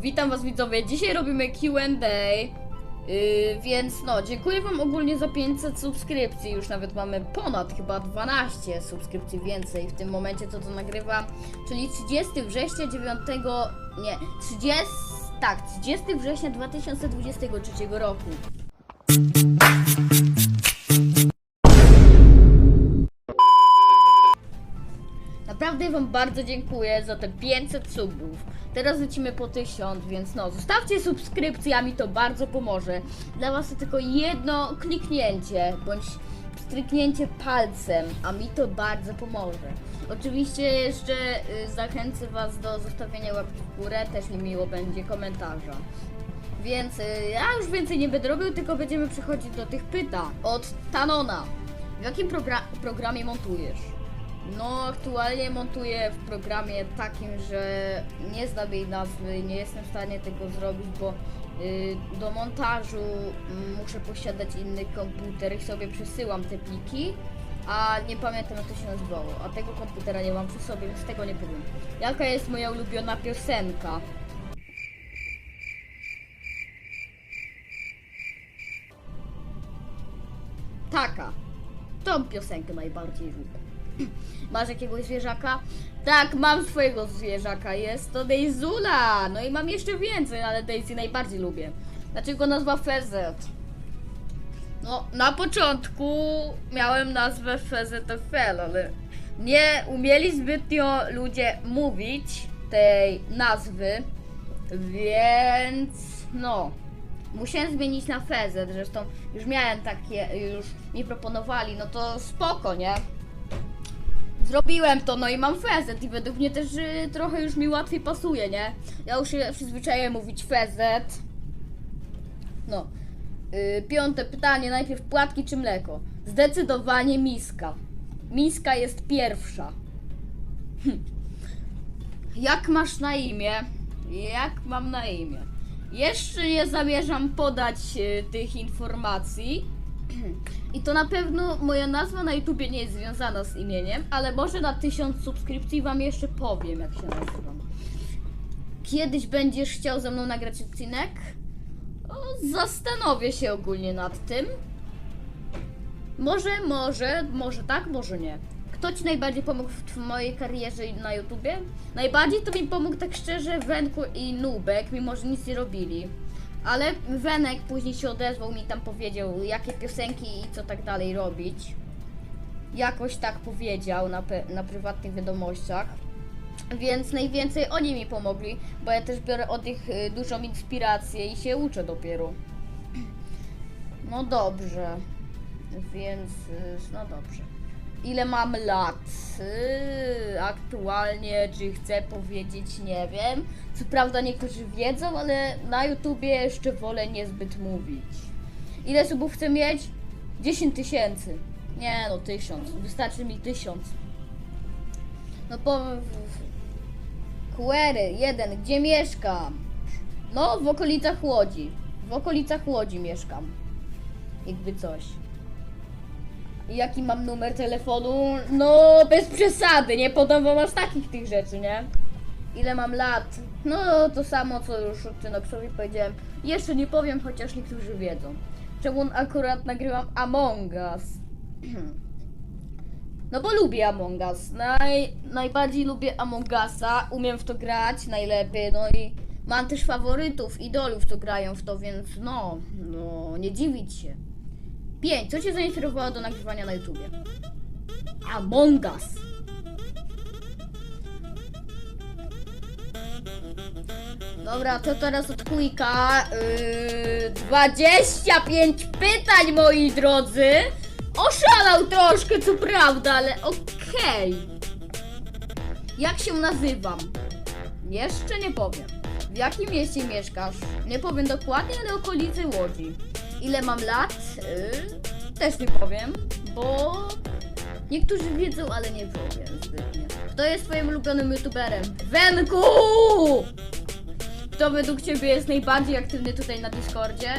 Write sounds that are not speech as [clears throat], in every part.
Witam was widzowie, dzisiaj robimy Q&A yy, Więc no, dziękuję wam ogólnie za 500 subskrypcji. Już nawet mamy ponad chyba 12 subskrypcji więcej w tym momencie co to nagrywam Czyli 30 września 9, nie, 30, tak, 30 września 2023 roku Naprawdę Wam bardzo dziękuję za te 500 subów. Teraz lecimy po 1000, więc no, zostawcie mi to bardzo pomoże. Dla Was to tylko jedno kliknięcie, bądź stryknięcie palcem, a mi to bardzo pomoże. Oczywiście jeszcze y, zachęcę Was do zostawienia łapki w górę, też mi miło będzie komentarza. Więc y, ja już więcej nie będę robił, tylko będziemy przechodzić do tych pytań. Od Tanona. W jakim progra- programie montujesz? No, aktualnie montuję w programie takim, że nie znam jej nazwy, nie jestem w stanie tego zrobić, bo y, do montażu mm, muszę posiadać inny komputer i sobie przesyłam te pliki, a nie pamiętam jak to się nazywało, a tego komputera nie mam przy sobie, więc tego nie powiem. Jaka jest moja ulubiona piosenka? Taka. Tą piosenkę najbardziej lubię. [clears throat] Masz jakiegoś zwierzaka? Tak, mam swojego zwierzaka. Jest to Dejzula. No i mam jeszcze więcej, ale Daisy najbardziej lubię. Dlaczego nazwa Fezet? No, na początku miałem nazwę Fezetofel, ale nie umieli zbytnio ludzie mówić tej nazwy, więc no, musiałem zmienić na Fezet. Zresztą już miałem takie, już mi proponowali, no to spoko, nie? Zrobiłem to, no i mam fezet i według mnie też y, trochę już mi łatwiej pasuje, nie? Ja już się przyzwyczaiłem mówić fezet. No. Y, piąte pytanie, najpierw płatki czy mleko? Zdecydowanie miska. Miska jest pierwsza. Hm. Jak masz na imię? Jak mam na imię? Jeszcze nie zamierzam podać y, tych informacji. I to na pewno moja nazwa na YouTubie nie jest związana z imieniem, ale może na 1000 subskrypcji wam jeszcze powiem, jak się nazywam. Kiedyś będziesz chciał ze mną nagrać odcinek? O, zastanowię się ogólnie nad tym. Może, może, może tak, może nie. Kto ci najbardziej pomógł w, w mojej karierze na YouTubie? Najbardziej to mi pomógł tak szczerze Wenku i Nubek, mimo że nic nie robili. Ale Wenek później się odezwał mi tam powiedział, jakie piosenki i co tak dalej robić. Jakoś tak powiedział na, na prywatnych wiadomościach. Więc najwięcej oni mi pomogli, bo ja też biorę od nich y, dużą inspirację i się uczę dopiero. No dobrze. Więc, y, no dobrze. Ile mam lat? Aktualnie, czy chcę powiedzieć, nie wiem. Co prawda niektórzy wiedzą, ale na YouTubie jeszcze wolę niezbyt mówić. Ile subów chcę mieć? 10 tysięcy. Nie no, tysiąc. Wystarczy mi tysiąc. No po... QR jeden, gdzie mieszkam? No, w okolicach Łodzi. W okolicach Łodzi mieszkam. Jakby coś. Jaki mam numer telefonu? No, bez przesady, nie podam wam aż takich tych rzeczy, nie? Ile mam lat? No, to samo, co już Tynoxowi powiedziałem. Jeszcze nie powiem, chociaż niektórzy wiedzą. Czemu akurat nagrywam Among Us? [clears throat] No bo lubię Among Us. Naj, najbardziej lubię Among Usa. Umiem w to grać najlepiej, no i mam też faworytów, idolów, co grają w to, więc no, no, nie dziwić się. 5. Co cię zainspirowało do nagrywania na YouTubie? Among Us. Dobra, to teraz od Kujka. Yy, 25 pytań, moi drodzy. Oszalał troszkę, co prawda, ale okej. Jak się nazywam? Jeszcze nie powiem. W jakim mieście mieszkasz? Nie powiem dokładnie, ale okolicy Łodzi. Ile mam lat? Yy, też nie powiem, bo niektórzy wiedzą, ale nie powiem zbytnio. Kto jest twoim ulubionym youtuberem? Wenku! Kto według ciebie jest najbardziej aktywny tutaj na Discordzie?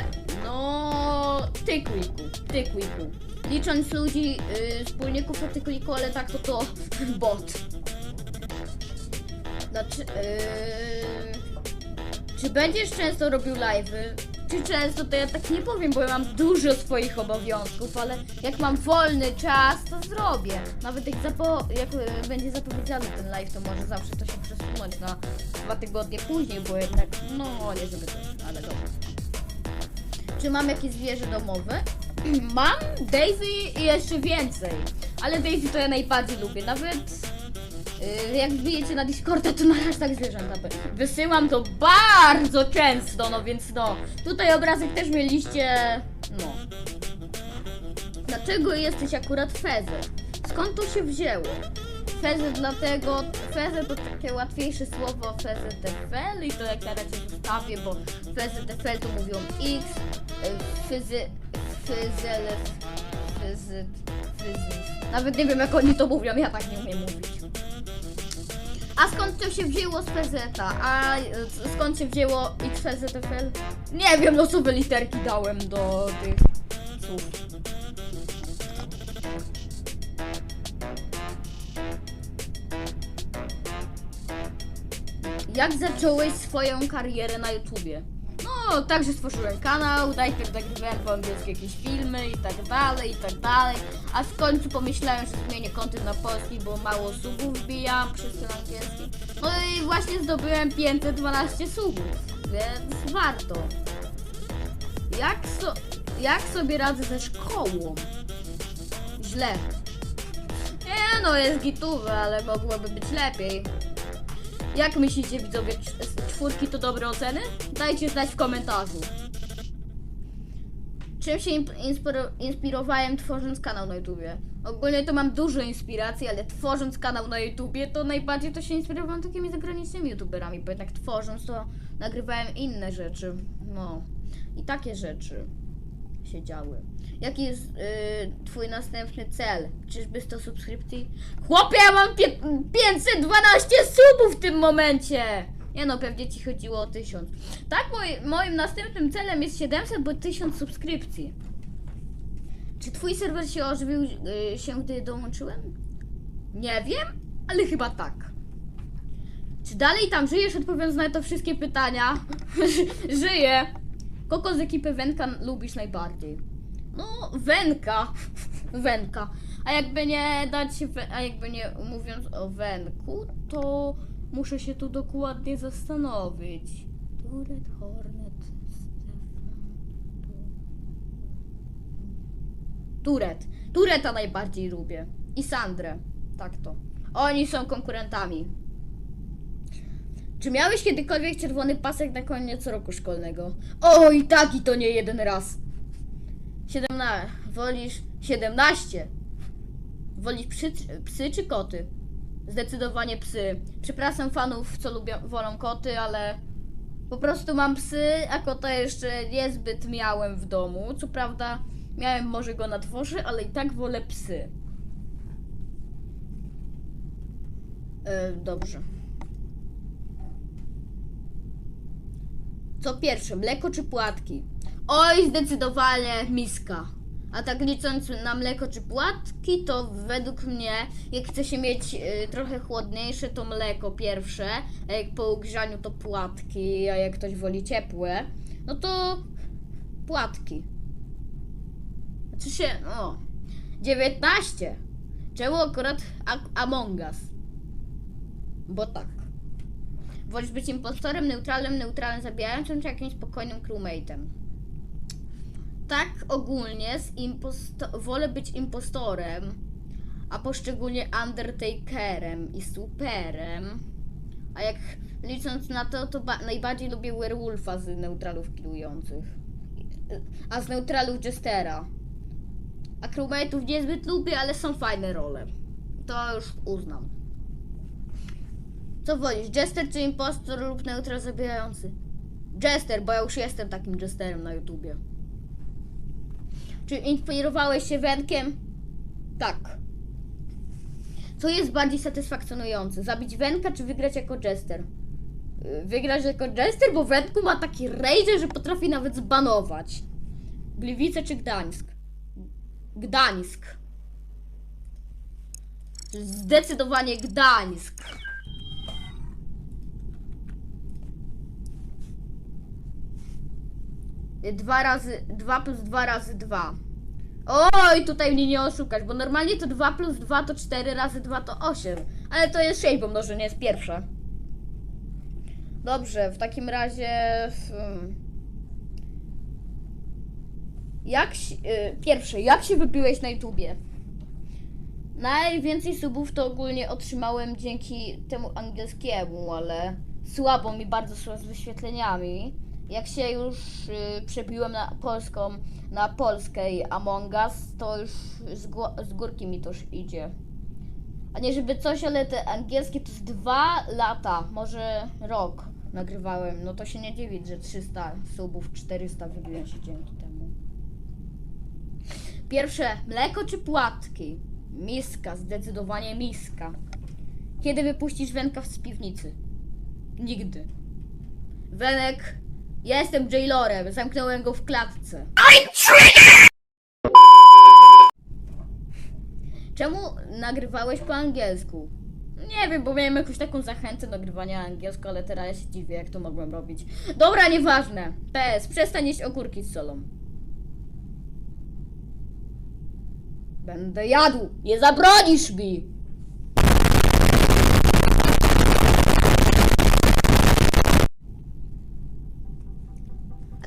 No, ty Quiku, ty Quiku. Licząc ludzi, yy, wspólników to ty Quiku, ale tak to to bot. Znaczy, yy, Czy będziesz często robił live'y? Czy często, to ja tak nie powiem, bo ja mam dużo swoich obowiązków, ale jak mam wolny czas, to zrobię. Nawet jak, zapo- jak e, będzie zapowiedziany ten live, to może zawsze to się przesunąć na dwa tygodnie później, bo jednak, no nie żeby też, ale dobra. Czy mam jakieś zwierzę domowe? [clears throat] Mam Daisy i jeszcze więcej. Ale Daisy to ja najbardziej lubię. Nawet yy, jak wbijecie na Discorda, to na tak zwierzęta wy- wysyłam to bardzo często, no więc no. Tutaj obrazek też mieliście, no. Dlaczego jesteś akurat Fezę? Skąd to się wzięło? Fezę dlatego, Fezę to takie łatwiejsze słowo Fezę TFL i to jak na razie zostawię, bo Fezę TFL to mówią X, y, Fyzy, Fyzel, Fyzy, Fyzy. Nawet nie wiem jak oni to mówią, ja tak nie umiem mówić. A skąd to się wzięło z FZ? A y, skąd się wzięło XFZFL? Nie wiem, no co literki dałem do tych słów. Jak zacząłeś swoją karierę na YouTubie? No, także stworzyłem kanał, najpierw nagrywałem po angielsku jakieś filmy i tak dalej, i tak dalej. A w końcu pomyślałem, że zmienię kontent na polski, bo mało subów wbijam przez ten angielski. No i właśnie zdobyłem 512 subów, więc warto. Jak, so, jak sobie radzę ze szkołą? Źle. Nie no, jest gitowe, ale mogłoby być lepiej. Jak myślicie widzowie, czwórki to dobre oceny? Dajcie znać w komentarzu. Czym się inspirowałem tworząc kanał na YouTubie? Ogólnie to mam dużo inspiracji, ale tworząc kanał na YouTubie to najbardziej to się inspirowałem takimi zagranicznymi YouTuberami, bo jednak tworząc to nagrywałem inne rzeczy. No. I takie rzeczy się działy. Jaki jest y, twój następny cel? Czyżby 100 subskrypcji? Chłopie, ja mam pie- 512 subów w tym momencie! Nie no, pewnie ci chodziło o 1000. Tak, moi, moim następnym celem jest 700, bo 1000 subskrypcji. Czy twój serwer się ożywił y, się, gdy dołączyłem? Nie wiem, ale chyba tak. Czy dalej tam żyjesz? Odpowiedz na to wszystkie pytania. [laughs] Żyję. Kogo z ekipy Wenka lubisz najbardziej? No, Wenka. [laughs] Wenka. A jakby nie dać a jakby nie mówiąc o Wenku, to muszę się tu dokładnie zastanowić. Turet, Hornet, Stefan. Turet. Tureta najbardziej lubię. I Sandrę. Tak to. Oni są konkurentami. Czy miałeś kiedykolwiek czerwony pasek na koniec roku szkolnego? Oj, tak i to nie jeden raz. 17. Wolisz 17. Wolisz psy, psy czy koty? Zdecydowanie psy. Przepraszam fanów, co lubią, wolą koty, ale po prostu mam psy, a kota jeszcze niezbyt miałem w domu. Co prawda miałem może go na dworze, ale i tak wolę psy. E, dobrze. Co pierwsze, mleko czy płatki? Oj, zdecydowanie miska. A tak licząc na mleko czy płatki, to według mnie, jak chce się mieć y, trochę chłodniejsze, to mleko pierwsze, a jak po ugrzaniu to płatki, a jak ktoś woli ciepłe, no to płatki. Znaczy się, o, 19. Czemu akurat A- Among Us? Bo tak. Wolisz być impostorem, neutralnym, neutralnym zabijającym, czy jakimś spokojnym crewmate'em? Tak ogólnie z imposto- wolę być impostorem, a poszczególnie Undertakerem i Superem. A jak licząc na to, to ba- najbardziej lubię Werewolfa z neutralów killujących. A z neutralów Jestera. A crewmate'ów niezbyt lubię, ale są fajne role. To już uznam. Co wolisz, Jester czy impostor lub neutral zabijający? Jester, bo ja już jestem takim Jesterem na YouTubie. Czy inspirowałeś się Wenkiem? Tak. Co jest bardziej satysfakcjonujące? Zabić Wenka czy wygrać jako Jester? Yy, Wygrać jako Jester, bo Wenku ma taki rage, że potrafi nawet zbanować. Gliwice czy Gdańsk? Gdańsk. Zdecydowanie Gdańsk. 2 razy 2 plus 2 razy 2. Oj, tutaj mnie nie oszukasz, bo normalnie to 2 plus 2 to 4 razy 2 to 8. Ale to jest 6, bo mnożenie jest pierwsze. Dobrze, w takim razie. hmm. Jak się, y, pierwsze, jak się wybiłeś na YouTubie? Najwięcej subów to ogólnie otrzymałem dzięki temu angielskiemu, ale słabo mi bardzo szło z wyświetleniami. Jak się już y, przebiłem na polską, na polskiej Among Us, to już z, z górki mi to już idzie. A nie żeby coś, ale te angielskie to z dwa lata, może rok nagrywałem. No to się nie dziwić, że 300 subów, 400 wybiłem się dzięki temu. Pierwsze, mleko czy płatki? Miska, zdecydowanie miska. Kiedy wypuścisz Wenka z piwnicy? Nigdy. Wenek, ja jestem jailorem, zamknąłem go w klatce. Czemu nagrywałeś po angielsku? Nie wiem, bo miałem jakąś taką zachętę do nagrywania angielsku, ale teraz ja się dziwię, jak to mogłem robić. Dobra, nieważne. PS, przestań jeść ogórki z solą. Będę jadł! Nie zabronisz mi!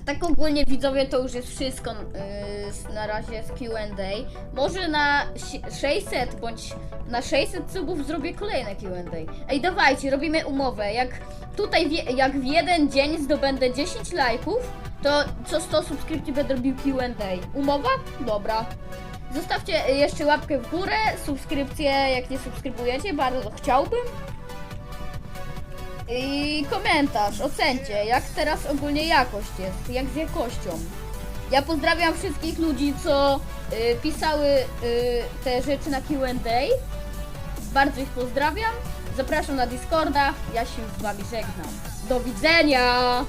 Tak ogólnie widzowie to już jest wszystko yy, na razie z Q&A. Może na si- 600 bądź na 600 subów zrobię kolejne Q&A. Ej, dawajcie, robimy umowę. Jak tutaj wie, jak w jeden dzień zdobędę 10 lajków, to co 100 subskrypcji będę robił Q&A. Umowa? Dobra. Zostawcie jeszcze łapkę w górę, subskrypcję, jak nie subskrybujecie, bardzo chciałbym. I komentarz, ocencie, jak teraz ogólnie jakość jest, jak z jakością. Ja pozdrawiam wszystkich ludzi, co y, pisały y, te rzeczy na Q&A. Bardzo ich pozdrawiam. Zapraszam na Discorda. Ja się z wami żegnam. Do widzenia!